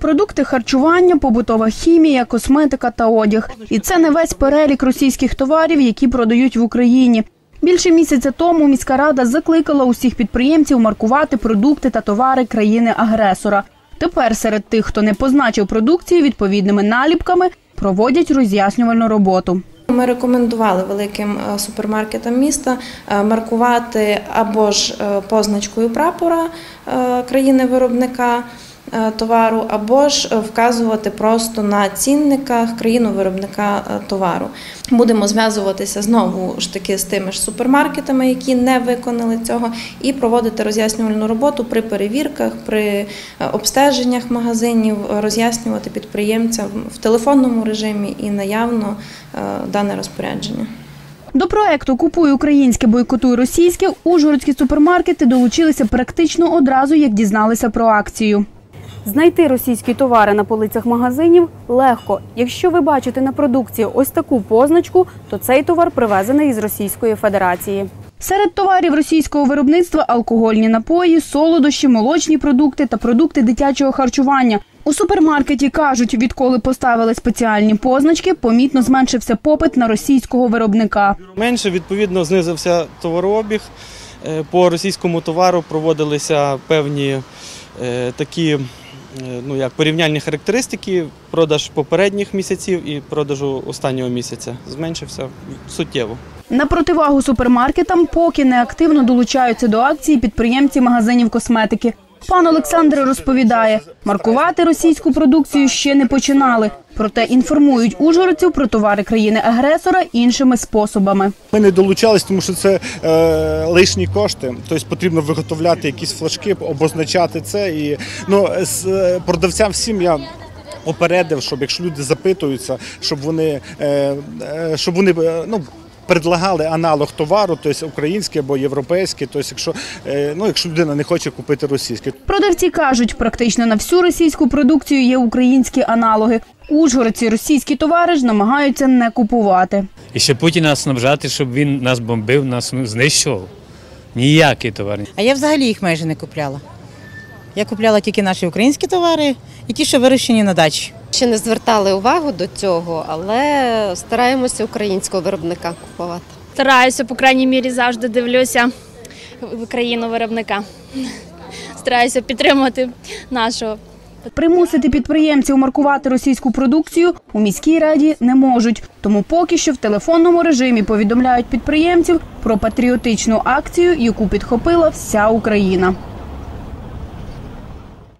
Продукти харчування, побутова хімія, косметика та одяг. І це не весь перелік російських товарів, які продають в Україні. Більше місяця тому міська рада закликала усіх підприємців маркувати продукти та товари країни-агресора. Тепер серед тих, хто не позначив продукцію відповідними наліпками, проводять роз'яснювальну роботу. Ми рекомендували великим е, супермаркетам міста е, маркувати або ж е, позначкою прапора країни-виробника товару, або ж е, вказувати просто на цінниках країну-виробника е, товару. Будемо зв'язуватися знову ж таки з тими ж супермаркетами, які не виконали цього, і проводити роз'яснювальну роботу при перевірках, при е, обстеженнях магазинів, е, роз'яснювати підприємцям в телефонному режимі і наявно е, дане розпорядження. До проекту Купуй українське, бойкотуй російське ужгородські супермаркети долучилися практично одразу, як дізналися про акцію. Знайти російські товари на полицях магазинів легко. Якщо ви бачите на продукції ось таку позначку, то цей товар привезений із Російської Федерації. Серед товарів російського виробництва алкогольні напої, солодощі, молочні продукти та продукти дитячого харчування. У супермаркеті кажуть, відколи поставили спеціальні позначки, помітно зменшився попит на російського виробника. Менше відповідно знизився товарообіг. Е, По російському товару проводилися певні е, такі ну, як порівняльні характеристики, продаж попередніх місяців і продажу останнього місяця. Зменшився суттєво. На противагу супермаркетам поки не активно долучаються до акції підприємці магазинів косметики. Пан Олександр розповідає, маркувати російську продукцію ще не починали, проте інформують ужгородців про товари країни-агресора іншими способами. Ми не долучались, тому що це е, лишні кошти. Тобто потрібно виготовляти якісь флажки, обозначати це. І ну з е, продавцям всім я. Попередив, щоб якщо люди запитуються, щоб вони, е, е, щоб вони ну, предлагали аналог товару, тобто український або європейський. Тобто, якщо, е, ну, якщо людина не хоче купити російський. Продавці кажуть, практично на всю російську продукцію є українські аналоги. Ужгородці російські товари ж намагаються не купувати. І ще Путіна снабжати, щоб він нас бомбив, нас знищував. Ніякий товар. А я взагалі їх майже не купляла. Я купляла тільки наші українські товари і ті, що вирощені на дачі. Ще не звертали увагу до цього, але стараємося українського виробника купувати. Стараюся, по крайній мірі, завжди дивлюся в країну виробника. Стараюся підтримувати нашого. Примусити підприємців маркувати російську продукцію у міській раді не можуть. Тому поки що в телефонному режимі повідомляють підприємців про патріотичну акцію, яку підхопила вся Україна.